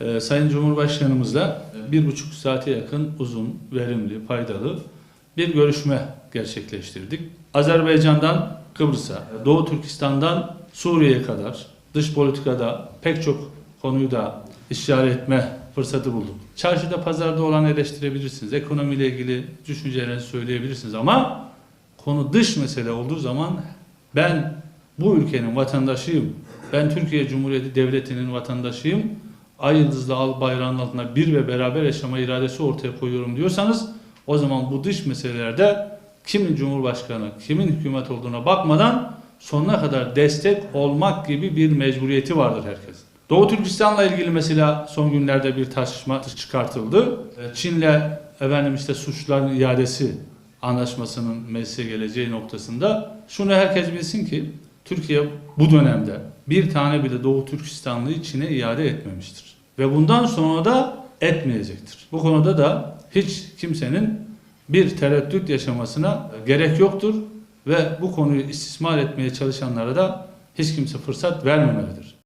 Ee, Sayın Cumhurbaşkanımızla bir buçuk saate yakın uzun, verimli, faydalı bir görüşme gerçekleştirdik. Azerbaycan'dan Kıbrıs'a, Doğu Türkistan'dan Suriye'ye kadar dış politikada pek çok konuyu da istişare etme fırsatı bulduk. Çarşıda, pazarda olan eleştirebilirsiniz. Ekonomiyle ilgili düşüncelerinizi söyleyebilirsiniz ama konu dış mesele olduğu zaman ben bu ülkenin vatandaşıyım. Ben Türkiye Cumhuriyeti Devleti'nin vatandaşıyım. Ay yıldızlı al bayrağının altında bir ve beraber yaşama iradesi ortaya koyuyorum diyorsanız o zaman bu dış meselelerde kimin cumhurbaşkanı, kimin hükümet olduğuna bakmadan sonuna kadar destek olmak gibi bir mecburiyeti vardır herkesin. Doğu Türkistan'la ilgili mesela son günlerde bir tartışma çıkartıldı. Ee, Çin'le efendim işte suçların iadesi anlaşmasının meclise geleceği noktasında şunu herkes bilsin ki Türkiye bu dönemde bir tane bile Doğu Türkistanlıyı Çin'e iade etmemiştir. Ve bundan sonra da etmeyecektir. Bu konuda da hiç kimsenin bir tereddüt yaşamasına gerek yoktur ve bu konuyu istismar etmeye çalışanlara da hiç kimse fırsat vermemelidir.